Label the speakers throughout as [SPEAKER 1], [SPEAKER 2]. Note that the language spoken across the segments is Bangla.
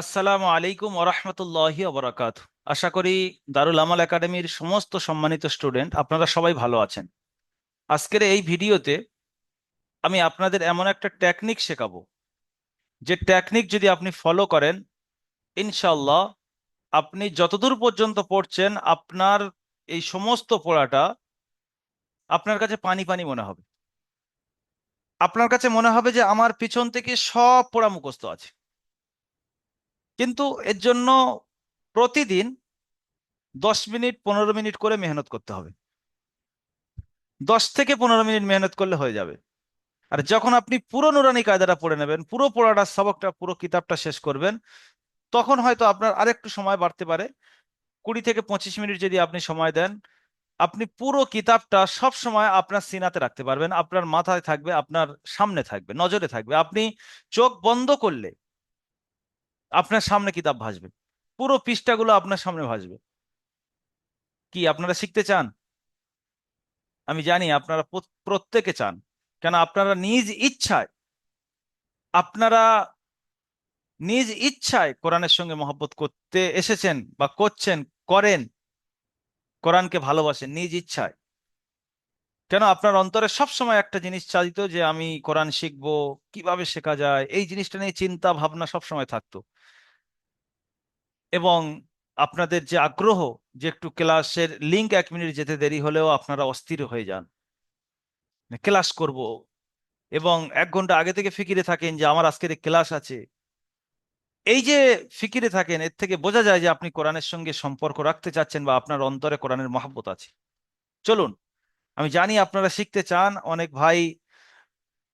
[SPEAKER 1] আসসালামু আলাইকুম ওরহমতুল্লাহি ওবরাকাত আশা করি দারুল আমাল একাডেমির সমস্ত সম্মানিত স্টুডেন্ট, আপনারা সবাই ভালো আছেন। আজকের এই ভিডিওতে আমি আপনাদের এমন একটা টেকনিক শেখাবো। যে টেকনিক যদি আপনি ফলো করেন ইনশাল্লাহ আপনি যতদূর পর্যন্ত পড়ছেন, আপনার এই সমস্ত পড়াটা আপনার কাছে পানি পানি মনে হবে। আপনার কাছে মনে হবে যে আমার পিছন থেকে সব পড়া মুখস্থ আছে। কিন্তু এর জন্য প্রতিদিন দশ মিনিট, পনেরো মিনিট করে মেহনত করতে হবে। দশ থেকে পনেরো মিনিট মেহনত করলে হয়ে যাবে। আর যখন আপনি পুরো নুরানি কায়দাটা পড়ে নেবেন, পুরো পড়াটা, সবকটা, পুরো কিতাবটা শেষ করবেন, তখন হয়তো আপনার আরেকটু সময় বাড়তে পারে। কুড়ি থেকে পঁচিশ মিনিট যদি আপনি সময় দেন, আপনি পুরো কিতাবটা সব সময় আপনার সিনাতে রাখতে পারবেন। আপনার মাথায় থাকবে, আপনার সামনে থাকবে, নজরে থাকবে। আপনি চোখ বন্ধ করলে আপনার সামনে কিতাব ভাসবে। পুরো পৃষ্ঠাগুলো আপনার সামনে ভাসবে। কি, আপনারা শিখতে চান? আমি জানি আপনারা প্রত্যেকে চান। কেন আপনারা নিজ ইচ্ছায়, আপনারা নিজ ইচ্ছায় কোরআনের সঙ্গে মহব্বত করতে এসেছেন বা করছেন, করেন, কোরআনকে ভালোবাসেন, নিজ ইচ্ছায়। কেন আপনার অন্তরে সবসময় একটা জিনিস চালিত যে আমি কোরআন শিখব, কীভাবে শেখা যায়? এই জিনিসটা নিয়ে চিন্তা ভাবনা সবসময় থাকতো। এবং আপনাদের যে আগ্রহ যে একটু ক্লাসের লিঙ্ক এক মিনিট যেতে দেরি হলেও আপনারা অস্থির হয়ে যান। ক্লাস করব। এবং এক ঘণ্টা আগে থেকে ফিকিরে থাকেন যে আমার আজকের ক্লাস আছে। এই যে ফিকিরে থাকেন, এর থেকে বোঝা যায় যে আপনি কোরআনের সঙ্গে সম্পর্ক রাখতে চাচ্ছেন বা আপনার অন্তরে কোরআনের মহাব্বত আছে। চলুন আমি জানি আপনারা শিখতে চান, অনেক ভাই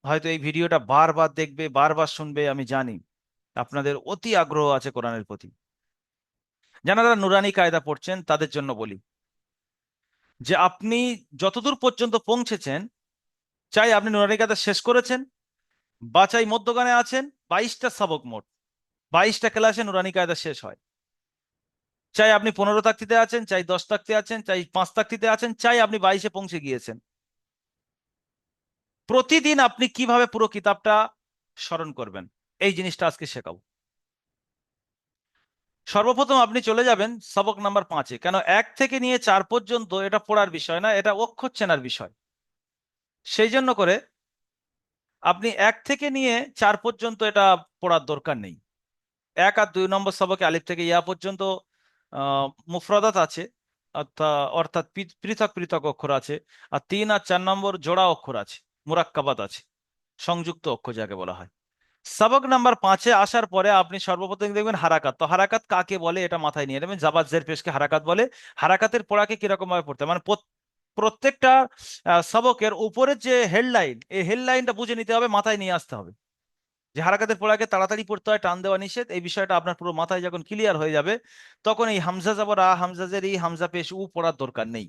[SPEAKER 1] হয়তো এই ভিডিওটা বারবার দেখবে, বারবার শুনবে, আমি জানি। আপনাদের অতি আগ্রহ আছে কোরআনের প্রতি। যারা নুরানি কায়দা পড়ছেন, তাদের জন্য বলি যে আপনি যতদূর পর্যন্ত পৌঁছেছেন, চাই আপনি নুরানি কায়দা শেষ করেছেন বা চাই মধ্যগানে আছেন, বাইশটা সাবক মোট, বাইশটা ক্লাসে নুরানি কায়দা শেষ হয়। চাই আপনি পনেরো তাক্তিতে আছেন, চাই দশ তাকতে আছেন, চাই পাঁচ তাকতিতে আছেন, চাই আপনি বাইশে পৌঁছে গিয়েছেন। প্রতিদিন আপনি কীভাবে পুরো কিতাবটা স্মরণ করবেন? এই জিনিসটা আজকে শেখাবো। সর্বপ্রথম আপনি চলে যাবেন সবক নাম্বার পাঁচে। কেন এক থেকে নিয়ে চার পর্যন্ত এটা পড়ার বিষয় না, এটা অক্ষর চেনার বিষয়। সেই জন্য করে আপনি এক থেকে নিয়ে চার পর্যন্ত এটা পড়ার দরকার নেই। এক আর দুই নম্বর সবকে আলিফ থেকে ইয়া পর্যন্ত মুফরাদাত আছে অর্থাৎ পৃথক পৃথক অক্ষর আছে, আর তিন আর চার নম্বর জোড়া অক্ষর আছে মুরাক্কাবাত আছে, সংযুক্ত অক্ষর যাকে বলা হয়। সবক নাম্বার পাঁচে আসার পরে আপনি সর্বপ্রথম দেখবেন হারাকাত। তো হারাকাত কাকে বলে এটা মাথায় নিয়ে নেবেন? জাবাত জের পেশকে হারাকাত বলে। হারাকাতের পড়াকে কীরকম ভাবে পড়তে? মানে প্রত্যেকটা সবকের উপরের যে হেডলাইন এই হেডলাইনটা বুঝে নিতে হবে, মাথায় নিয়ে আসতে হবে। যে হারাকাতের পড়াকে তাড়াতাড়ি পড়তে হয়, টান দেওয়া নিষেধ। এই বিষয়টা আপনার পুরো মাথায় যখন ক্লিয়ার হয়ে যাবে, তখন এই হামজা যাবর আ হামজাজের এই হামজা পেশ উ পড়ার দরকার নেই।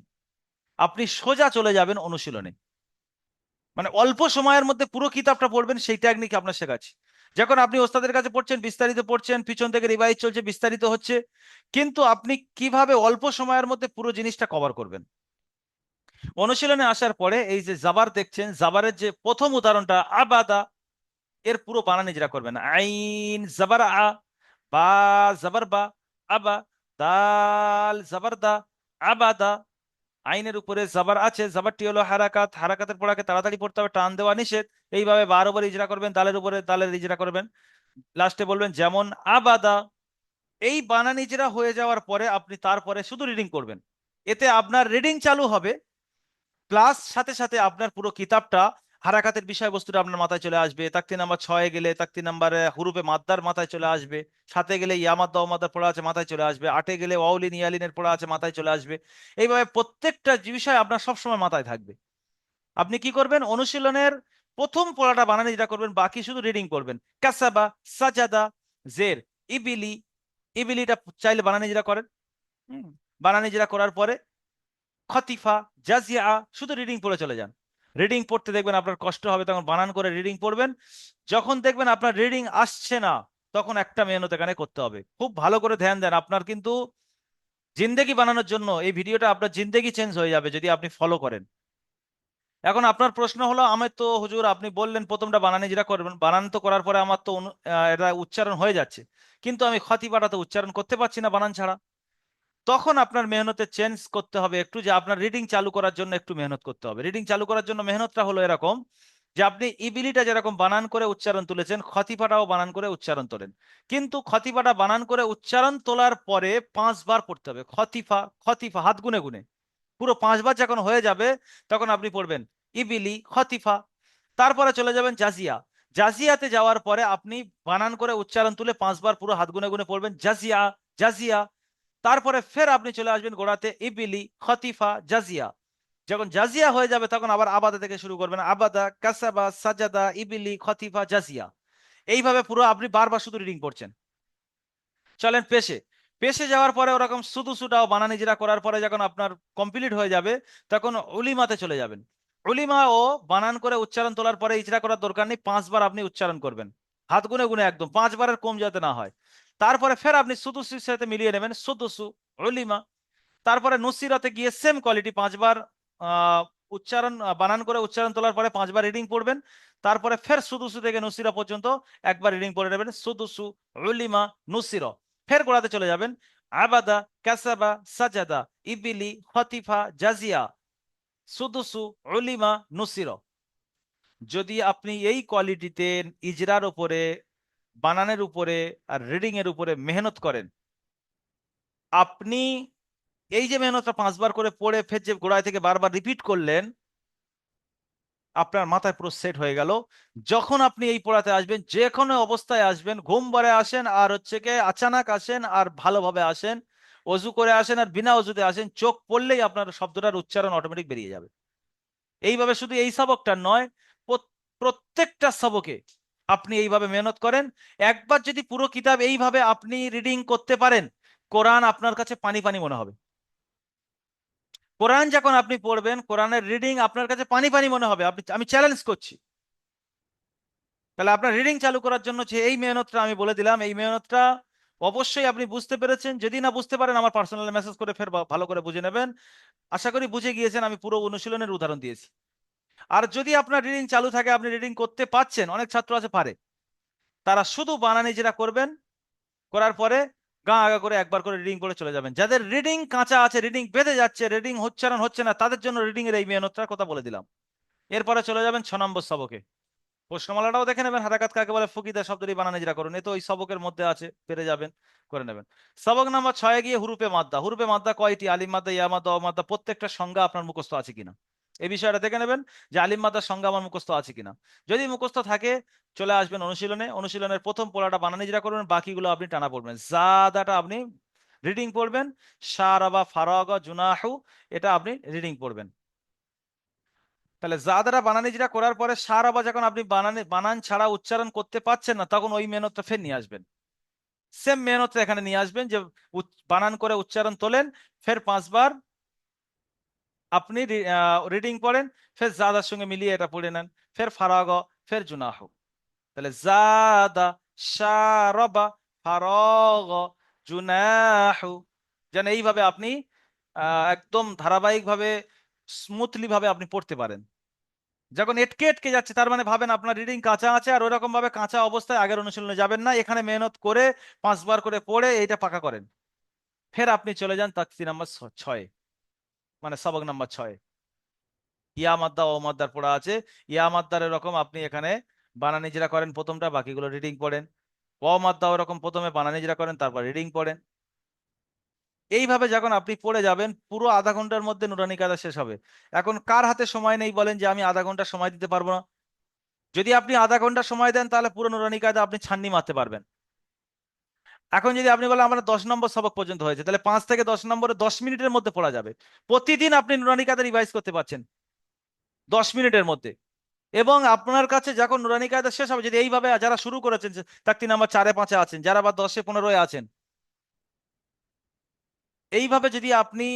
[SPEAKER 1] আপনি সোজা চলে যাবেন অনুশীলনে। মানে অল্প সময়ের মধ্যে পুরো কিতাবটা পড়বেন, সেই টেকনিক আপনার শেখাচ্ছি। যখন আপনি ওস্তাদের কাছে পড়ছেন, বিস্তারিত পড়ছেন, পিছন থেকে রিভাইজ চলছে, বিস্তারিত হচ্ছে, কিন্তু আপনি কীভাবে অল্প সময়ের মধ্যে পুরো জিনিসটা কভার করবেন? অনুশীলনে আসার পরে এই যে জাবার দেখছেন জাবারের যে প্রথম উদাহরণটা, আবাদা এর পুরো বানান নিজেরা করবেন। আইন, জাবার আ, বা, জাবার বা, আবা, দাল, জাবার দা আবাদা আইনের উপরে জাবার আছে, জাবারটি হলো হারাকাত, হারাকাতের পড়াকে তাড়াতাড়ি পড়তে হবে, টান দেওয়া নিষেধ। এইভাবে বারবার ইজরা করবেন, দালের উপরে দালের ইজরা করবেন। লাস্টে বলবেন, যেমন আবাদা এই বানান ইজরা হয়ে যাওয়ার পরে আপনি তারপরে শুধু রিডিং করবেন। এতে আপনার রিডিং চালু হবে প্লাস সাথে সাথে আপনার পুরো কিতাবটা হারাকাতের বিষয়বস্তুটা আপনার মাথায় চলে আসবে তাকতি নাম্বার ছয়ে গেলে তাকতি নাম্বার হুরুপে মাদ্দার মাথায় চলে আসবে সাথে গেলে ইয়ামাদ্দা ওমাদ্দার পড়া আছে মাথায় চলে আসবে আটে গেলে ওয়াউলিন ইয়ালিনের পড়া আছে মাথায় চলে আসবে। এইভাবে প্রত্যেকটা বিষয় আপনার সবসময় মাথায় থাকবে। আপনি কি করবেন? অনুশীলনের প্রথম পড়াটা বানানে যেটা করবেন বাকি শুধু রিডিং করবেন। কাসাবা সাজাদা জের ইবিলি ইবিলিটা চাইলে বানানে যেটা করেন হুম, বানানে যেটা করার পরে খতিফা জাজিয়া শুধু রিডিং পড়ে চলে যান। রিডিং পড়তে দেখবেন আপনার কষ্ট হবে, তখন বানান করে রিডিং পড়বেন। যখন দেখবেন আপনার রিডিং আসছে না, তখন একটা মেহনত এখানে করতে হবে। খুব ভালো করে ধ্যান দেন, আপনার কিন্তু জিন্দেগি বানানোর জন্য এই ভিডিওটা আপনার জিন্দেগি চেঞ্জ হয়ে যাবে যদি আপনি ফলো করেন। এখন আপনার প্রশ্ন হলো আমি তো হুজুর আপনি বললেন প্রথমটা বানানে যেটা করবেন, বানান তো করার পরে আমার তো এটা উচ্চারণ হয়ে যাচ্ছে। কিন্তু আমি খতিবাটা তো উচ্চারণ করতে পারছি না বানান ছাড়া। তখন আপনার মেহনতে চেঞ্জ করতে হবে একটু যে আপনার রিডিং চালু করার জন্য একটু মেহনত করতে হবে। রিডিং চালু করার জন্য মেহনতটা হলো এরকম যে আপনি ইবিলিটা যেরকম বানান করে উচ্চারণ তুলেছেন, খতিফাটাও বানান করে উচ্চারণ তোলেন। কিন্তু খতিফাটা বানান করে উচ্চারণ তোলার পরে পাঁচবার পড়তে হবে। খতিফা খতিফা, হাত গুনে গুনে। পুরো পাঁচবার যখন হয়ে যাবে, তখন আপনি পড়বেন ইবিলি, খতিফা। তারপরে চলে যাবেন জাজিয়া। জাজিয়াতে যাওয়ার পরে আপনি বানান করে উচ্চারণ তুলে পাঁচবার পুরো হাত গুনে গুনে পড়বেন জাজিয়া জাজিয়া। তারপরে ফের আপনি চলে আসবেন গোড়াতে ইবিলি খতিফা জাজিয়া। যখন জাজিয়া হয়ে যাবে, তখন আবার আবাদা থেকে শুরু করবেন। আবাদা, কাসাবা, সাজাদা, ইবিলি, খতিফা, জাজিয়া। এইভাবে পুরো আপনি বারবার শুধু রিডিং পড়ছেন। চলেন পেশে। পেশে যাওয়ার পরে ওরকম শুধু সুটাও বানানি জিরা করার পরে যখন আপনার কমপ্লিট হয়ে যাবে, তখন উলিমাতে চলে যাবেন। উলিমা ও বানান করে উচ্চারণ তোলার পরে ইজরা করার দরকার নেই, পাঁচবার আপনি উচ্চারণ করবেন। হাত গুনে গুনে একদম, পাঁচবারের কম যাতে না হয়। তারপরে ফের আপনি সুদুসুর সাথে মিলিয়ে নেবেন, সুদুসু অলিমা তারপরে নুসিরাতে গিয়ে সেম কোয়ালিটি পাঁচবার উচ্চারণ বানান করে উচ্চারণ তোলার পরে পাঁচবার রিডিং পড়বেন। তারপরে ফের সুদুসু থেকে নুসিরা পর্যন্ত একবার রিডিং পড়ে নেবেন, সুদুসু উলিমা নুসিরা। ফের গোড়াতে চলে যাবেন, আবাদা, কাসাবা, সাজাদা, ইবিলি হতিফা জাজিয়া। সুদুসু উলিমা নুসির। যদি আপনি এই কোয়ালিটিতে ইজরার উপরে বানানের উপরে আর রিডিং এর উপরে মেহনত করেন। আপনি এই যে মেহনতটা পাঁচবার করে পড়ে ফের যে গোড়ায় থেকে বারবার রিপিট করলেন, আপনার মাথায় পুরো সেট হয়ে গেল। যখন আপনি এই পড়াতে আসবেন, যে কোনো অবস্থায় আসবেন, ঘুম বারে আসেন আর হচ্ছে কে আচানাক আসেন আর ভালোভাবে আসেন, অজু করে আসেন আর বিনা অজুতে আসেন, চোখ পড়লেই আপনার শব্দটার উচ্চারণ অটোমেটিক বেরিয়ে যাবে। এইভাবে শুধু এই সবকটা নয় প্রত্যেকটা সবকে আপনি এইভাবে মেহনত করেন। একবার যদি পুরো কিতাব এইভাবে আপনি রিডিং করতে পারেন, কোরআন আপনার কাছে পানি পানি মনে হবে। কোরআন যখন আপনি পড়বেন, কোরআনের রিডিং আপনার কাছে পানি পানি মনে হবে। আপনি, আমি চ্যালেঞ্জ করছি। তাহলে আপনার রিডিং চালু করার জন্য যে এই মেহনতটা আমি বলে দিলাম, এই মেহনতটা অবশ্যই আপনি বুঝতে পেরেছেন। যদি না বুঝতে পারেন, আমার পার্সোনাল মেসেজ করে ফের ভালো করে বুঝে নেবেন। আশা করি বুঝে গিয়েছেন, আমি পুরো অনুশীলনের উদাহরণ দিয়েছি। আর যদি আপনার রিডিং চালু থাকে, আপনি রিডিং করতে পাচ্ছেন অনেক ছাত্র আছে পারে। তারা শুধু বানানি যেটা করবেন, করার পরে গা আগা করে একবার করে রিডিং করে চলে যাবেন। যাদের রিডিং কাঁচা আছে রিডিং বেঁধে যাচ্ছে রিডিং উচ্চারণ হচ্ছে না, তাদের জন্য রিডিং এর এই মেহনতটার কথা বলে দিলাম। এরপরে চলে যাবেন ছ নম্বর সবকে। প্রশ্নমালাটাও দেখে নেবেন হারাকাত কাকে বলে ফকিদা শব্দটি বানানে যেটা করুন, এ তো ওই সবকের মধ্যে আছে, পেরে যাবেন, করে নেবেন। সবক নাম্বার ছয়ে গিয়ে হুরুপে মাদ্দা। হুরুপে মাদ্দা কয়টি? আলিম মাদ্দা, ইয়া মাদ্দা মাদ্দা, প্রত্যেকটা সংজ্ঞা আপনার মুখস্থ আছে কিনা? এই বিষয়টা দেখে নেবেন যে আলিম মাদার সংজ্ঞা আমার মুখস্থ আছে কিনা। যদি মুখস্থ থাকে, চলে আসবেন অনুশীলনে। অনুশীলনের প্রথম পড়াটা বানানে যেটা করবেন, বাকিগুলো আপনি টানা পড়বেন। জাদাটা আপনি রিডিং পড়বেন সারাবা ফারাগা, জুনাহু, এটা আপনি রিডিং পড়বেন। তাহলে জাদারা বানানি যেটা করার পরে সারাবা যখন আপনি বানানে, বানান ছাড়া উচ্চারণ করতে পারছেন না, তখন ওই মেহনতটা ফের নিয়ে আসবেন। সেম মেহনতটা এখানে নিয়ে আসবেন যে বানান করে উচ্চারণ তোলেন, ফের পাঁচবার আপনি রিডিং পড়েন, ফের জাদার সঙ্গে মিলিয়ে এটা পড়ে নেন, ফের ফারাগ, ফের জুনাহ। তাহলে জাদা শারবা ফারাগ জুনাহু। যেন এইভাবে আপনি একদম ধারাবাহিকভাবে স্মুথলি ভাবে আপনি পড়তে পারেন। যখন এটকে এটকে যাচ্ছে, তার মানে ভাবেন আপনার রিডিং কাঁচা আছে, আর ওরকম ভাবে কাঁচা অবস্থায় আগের অনুশীলনে যাবেন না, এখানে মেহনত করে পাঁচবার করে পড়ে এইটা পাকা করেন। ফের আপনি চলে যান তাকসি নাম্বার ছয়। মানে সবক নাম্বার ছয়। ইয়া মাদ্দা ও মাদ্দার পড়া আছে। ইয়া মাদ্দার এরকম আপনি এখানে বানানি যেটা করেন প্রথমটা, বাকিগুলো রিডিং পড়েন। ও মাদ্দা ওরকম প্রথমে বানানি যেটা করেন, তারপর রিডিং পড়েন। এইভাবে যখন আপনি পড়ে যাবেন, পুরো আধা ঘণ্টার মধ্যে নুরানি কায়দা শেষ হবে। এখন কার হাতে সময় নেই বলেন যে আমি আধা ঘণ্টা সময় দিতে পারব না? যদি আপনি আধা ঘণ্টা সময় দেন, তাহলে পুরো নুরানি কায়দা আপনি ছান্নি মারতে পারবেন। এখন যদি আপনি বলেন আমার দশ নম্বর সবক পর্যন্ত হয়েছে, তাহলে পাঁচ থেকে দশ নম্বরে দশ মিনিটের মধ্যে পড়া যাবে। প্রতিদিন আপনি নুরানি কায়দা রিভাইজ করতে পারছেন? দশ মিনিটের মধ্যে। এবং আপনার কাছে যখন নুরানি কায়দা শেষ হবে, যদি এইভাবে যারা শুরু করেছেন তাকতি নাম্বার চারে পাঁচে আছেন, যারা বা দশে পনেরোয় আছেন, এইভাবে যদি আপনি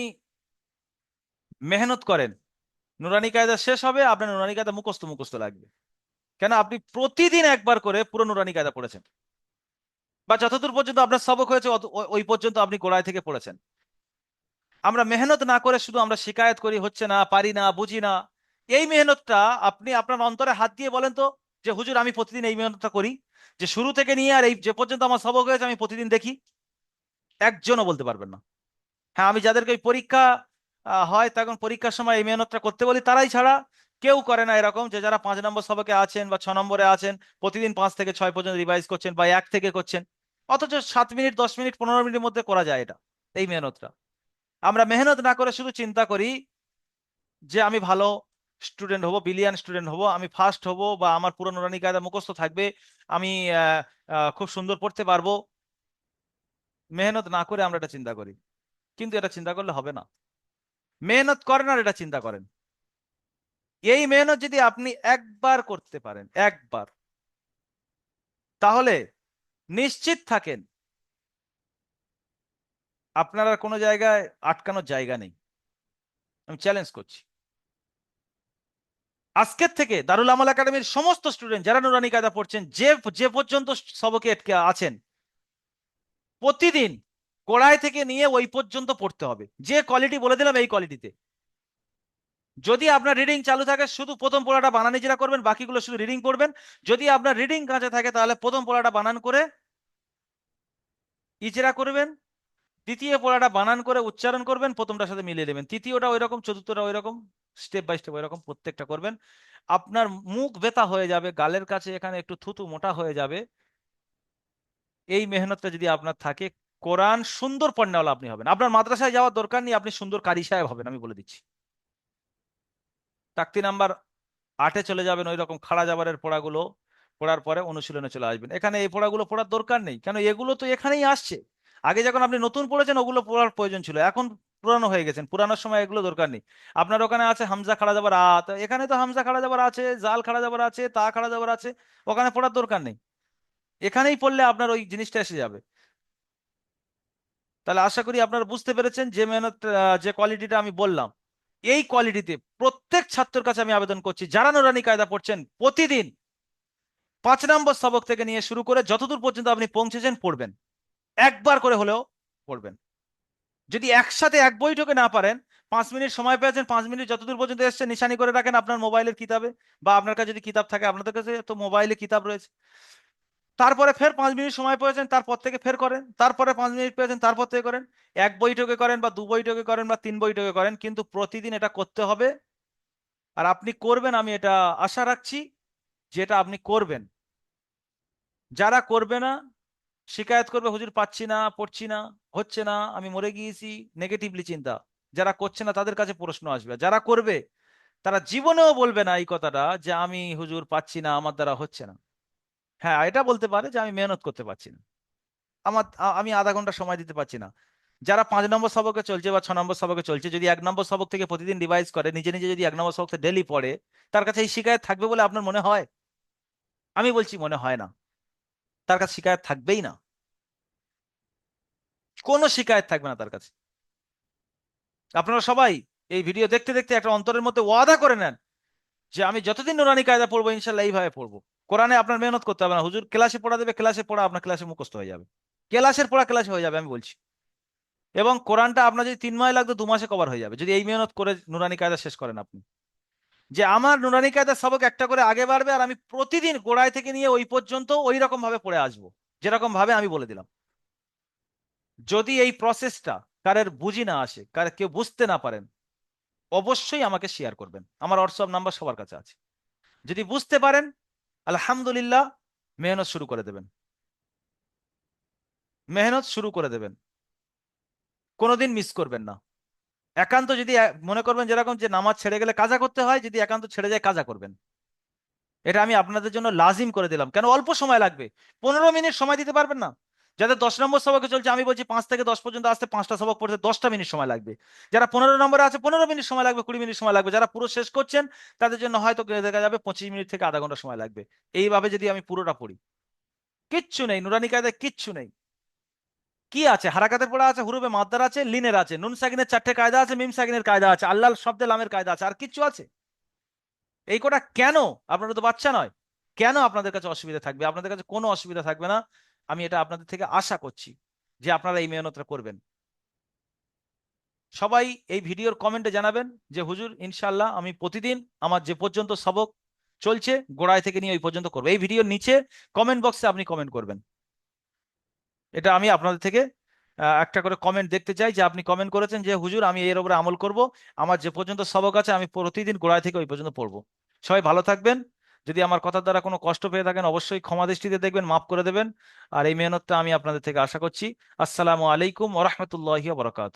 [SPEAKER 1] মেহনত করেন, নুরানি কায়দা শেষ হবে, আপনার নুরানি কায়দা মুখস্থ মুখস্থ লাগবে। কেন? আপনি প্রতিদিন একবার করে পুরো নুরানি কায়দা পড়েছেন। বা যতদূর পর্যন্ত আপনার সবক হয়েছে ওই পর্যন্ত আপনি গোড়ায় থেকে পড়েছেন। আমরা মেহনত না করে শুধু আমরা শিকায়ত করি, হচ্ছে না, পারি না, বুঝি না। এই মেহনতটা আপনি আপনার অন্তরে হাত দিয়ে বলেন তো যে, হুজুর, আমি প্রতিদিন এই মেহনতটা করি। যে, শুরু থেকে নিয়ে আর এই যে পর্যন্ত আমার সবক হয়েছে, আমি প্রতিদিন দেখি। একজনও বলতে পারবেন না। হ্যাঁ আমি যাদেরকে ওই পরীক্ষা হয় তখন পরীক্ষার সময় এই মেহনতটা করতে বলি, তারাই ছাড়া কেউ করে না এরকম যে, যারা পাঁচ নম্বর সবকে আছেন বা ছ নম্বরে আছেন, প্রতিদিন পাঁচ থেকে ছয় পর্যন্ত রিভাইজ করছেন বা এক থেকে করছেন। অথচ সাত মিনিট, দশ মিনিট, পনেরো মিনিটের মধ্যে করা যায় এটা, এই মেহনতটা। আমরা মেহনত না করে শুধু চিন্তা করি যে আমি ভালো স্টুডেন্ট হব, বিলিয়ন স্টুডেন্ট হব, আমি ফার্স্ট হব বা আমার পুরনো নুরানি কায়দা মুখস্থ থাকবে, আমি খুব সুন্দর পড়তে পারব। মেহনত না করে আমরা এটা চিন্তা করি। কিন্তু এটা চিন্তা করলে হবে না। মেহনত করেন আর এটা চিন্তা করেন। এই মেহনত যদি আপনি একবার করতে পারেন, একবার, তাহলে নিশ্চিত থাকেন। আপনার আর কোনো জায়গায় আটকানোর জায়গা নেই। আমি চ্যালেঞ্জ করছি। আজকের থেকে দারুল আমল একাডেমির সমস্ত স্টুডেন্ট যারা নুরানি কায়দা পড়ছেন, যে যে পর্যন্ত সবকে আটকে আছেন, প্রতিদিন কোড়াই থেকে নিয়ে ওই পর্যন্ত পড়তে হবে। যে কোয়ালিটি বলে দিলাম এই কোয়ালিটিতে যদি আপনার রিডিং চালু থাকে, শুধু প্রথম পড়াটা বানানি যেটা করবেন, বাকিগুলো শুধু রিডিং করবেন যদি আপনার রিডিং কাঁচা থাকে, তাহলে প্রথম পড়াটা বানান করে ইজরা করবেন, দ্বিতীয় পড়াটা বানান করে উচ্চারণ করবেন, প্রথমটার সাথে মিলিয়ে দেবেন। তৃতীয়টা ওই রকম চতুর্থটা ওই রকম স্টেপ বাই স্টেপ ওই রকম প্রত্যেকটা করবেন। আপনার মুখ ব্যথা হয়ে যাবে, গালের কাছে এখানে একটু থুতু মোটা হয়ে যাবে। এই মেহনতটা যদি আপনার থাকে, কোরআন সুন্দর পণ্যওয়ালা আপনি হবেন। আপনার মাদ্রাসায় যাওয়ার দরকার নেই, আপনি সুন্দর কারি সাহেব হবেন, আমি বলে দিচ্ছি। তাকতি নাম্বার আটে চলে যাবেন ওই রকম খাড়া যাবারের পড়াগুলো। পড়ার পরে অনুশীলনে চলে আসবেন। এখানে এই পড়াগুলো পড়ার দরকার নেই। কেন এগুলো তো এখানেই আসছে। আগে যখন আপনি নতুন পড়েছেন, ওগুলো পড়ার প্রয়োজন ছিল। এখন পুরানো হয়ে গেছেন। পুরানোর সময় এগুলো দরকার নেই। আপনার ওখানে আছে হামজা খাড়া যাবার আ, তো এখানে তো হামজা খাড়া যাবার আছে, জাল খাড়া যাবার আছে, তা খাড়া যাবার আছে, ওখানে পড়ার দরকার নেই। এখানেই পড়লে আপনার ওই জিনিসটা এসে যাবে। তাহলে আশা করি আপনারা বুঝতে পেরেছেন যে মেহনত যে কোয়ালিটিটা আমি বললাম। এই কোয়ালিটিতে প্রত্যেক ছাত্রের কাছে আমি আবেদন করছি। যারা নুরানি কায়দা পড়ছেন, প্রতিদিন পাঁচ নম্বর সবক থেকে নিয়ে শুরু করে যতদূর পর্যন্ত আপনি পৌঁছেছেন, পড়বেন। একবার করে হলেও পড়বেন। যদি একসাথে এক বৈঠকে না পারেন, পাঁচ মিনিট সময় পেয়েছেন, পাঁচ মিনিট যতদূর পর্যন্ত এসছে নিশানি করে রাখেন আপনার মোবাইলের কিতাবে, বা আপনার কাছে যদি কিতাব থাকে, আপনাদের কাছে তো মোবাইলে কিতাব রয়েছে। তারপরে ফের পাঁচ মিনিট সময় পেয়েছেন, তারপর থেকে ফের করেন, তারপরে পাঁচ মিনিট পেয়েছেন, তারপর থেকে করেন। এক বৈঠকে করেন, বা দু বৈঠকে করেন, বা তিন বৈঠকে করেন, কিন্তু প্রতিদিন এটা করতে হবে। আর আপনি করবেন, আমি এটা আশা রাখছি। যেটা আপনি করবেন। যারা করবে না, শিকায়ত করবে, হুজুর, পাচ্ছি না, পড়ছি না, হচ্ছে না, আমি মরে গিয়েছি নেগেটিভলি চিন্তা। যারা করছে না, তাদের কাছে প্রশ্ন আসবে। যারা করবে, তারা জীবনেও বলবে না এই কথাটা যে, আমি, হুজুর, পাচ্ছি না, আমার দ্বারা হচ্ছে না। হ্যাঁ এটা বলতে পারে যে, আমি মেহনত করতে পারছি না। আমার আমি আধা ঘণ্টা সময় দিতে পারছি না। যারা পাঁচ নম্বর সবকে চলছে বা ছ নম্বর সবকে চলছে, যদি এক নম্বর সবক থেকে প্রতিদিন রিভাইজ করে, নিজে নিজে যদি এক নম্বর সবক ডেলি পড়ে, তার কাছে এই শিকায়ত থাকবে বলে আপনার মনে হয়? আমি বলছি মনে হয় না। তার কাছে শিকায়ত থাকবেই না। কোনো শিকায়ত থাকবে না তার কাছে। আপনারা সবাই এই ভিডিও দেখতে দেখতে একটা অন্তরের মধ্যে ওয়াদা করে নেন যে আমি যতদিন নুরানি কায়দা পড়ব ইনশাল্লাহ এইভাবে পড়ব। কোরআনে আপনার মেহনত করতে হবে না। হুজুর ক্লাসে পড়া দেবে, ক্লাসে পড়া আপনার ক্লাসে মুখস্থ হয়ে যাবে। ক্লাসের পড়া ক্লাসে হয়ে যাবে, আমি বলছি। এবং কোরআনটা আপনার যদি তিন মাস লাগতো দু মাসে কভার হয়ে যাবে। যদি এই মেহনত করে নুরানি কায়দা শেষ করেন আপনি। যে আমার নুরানি কায়দা সবক একটা করে আগে বাড়বে আর আমি প্রতিদিন গোড়ায় থেকে নিয়ে ওই পর্যন্ত ওই রকম ভাবে পড়ে আসব। যেরকম ভাবে আমি বলে দিলাম। যদি এই প্রসেসটা কারের বুঝি না আসে কার কেউ বুঝতে না পারেন, অবশ্যই আমাকে শেয়ার করবেন। আমার হোয়াটসঅ্যাপ নাম্বার সবার কাছে আছে। যদি বুঝতে পারেন, আলহামদুলিল্লাহ, মেহনত শুরু করে দেবেন। মেহনত শুরু করে দেবেন। কোনোদিন মিস করবেন না। একান্ত যদি মনে করবেন যেরকম যে নামাজ ছেড়ে গেলে কাজা করতে হয়, যদি একান্ত ছেড়ে যায় কাজা করবেন। এটা আমি আপনাদের জন্য লাজিম করে দিলাম। কেন? অল্প সময় লাগবে। পনেরো মিনিট সময় দিতে পারবেন না। যাদের দশ নম্বর সবকে চলছে, আমি বলছি পাঁচ থেকে দশ পর্যন্ত আসতে পাঁচটা সবক পড়তে দশটা মিনিট সময় লাগবে। যারা পনেরো নম্বরে আছে, পনেরো মিনিট সময় লাগবে, কুড়ি মিনিট সময় লাগবে। যারা পুরো শেষ করছেন, তাদের জন্য হয়তো দেখা যাবে পঁচিশ মিনিট থেকে আধা ঘণ্টা সময় লাগবে। এইভাবে যদি আমি পুরোটা পড়ি। কিচ্ছু নেই, নুরানি কায়দায় কিচ্ছু নেই। কি আছে? হারাকাতের পড়া আছে, হুরুবে মাদ্দার আছে, লিনের আছে, নুন সাকিনের চারটে কায়দা আছে, মিম সাকিনের কায়দা আছে আল্লাহ শব্দে লামের কায়দা আছে, আর কিচ্ছু আছে? এই কটা কেন? আপনারা তো বাচ্চা নয়। কেন আপনাদের কাছে অসুবিধা থাকবে? আপনাদের কাছে কোনো অসুবিধা থাকবে না। আমি এটা আপনাদের থেকে আশা করছি যে আপনারা এই মেহনতটা করবেন। সবাই এই ভিডিওর কমেন্টে জানাবেন যে, হুজুর ইনশাল্লাহ আমি প্রতিদিন আমার যে পর্যন্ত সবক চলছে, গোড়ায় থেকে নিয়ে ওই পর্যন্ত করব। এই ভিডিওর নিচে কমেন্ট বক্সে আপনি কমেন্ট করবেন। এটা আমি আপনাদের থেকে একটা করে কমেন্ট দেখতে চাই যে আপনি কমেন্ট করেছেন যে, হুজুর, আমি এর উপরে আমল করব। আমার যে পর্যন্ত সবক আছে, আমি প্রতিদিন গোড়ায় থেকে ওই পর্যন্ত পড়ব। সবাই ভালো থাকবেন। যদি আমার কথার দ্বারা কোনো কষ্ট পেয়ে থাকেন, অবশ্যই ক্ষমা দৃষ্টিতে দেখবেন, মাফ করে দেবেন। আর এই মেহনতটা আমি আপনাদের থেকে আশা করছি। আসসালামু আলাইকুম ওরহমতুল্লাহি বরকাত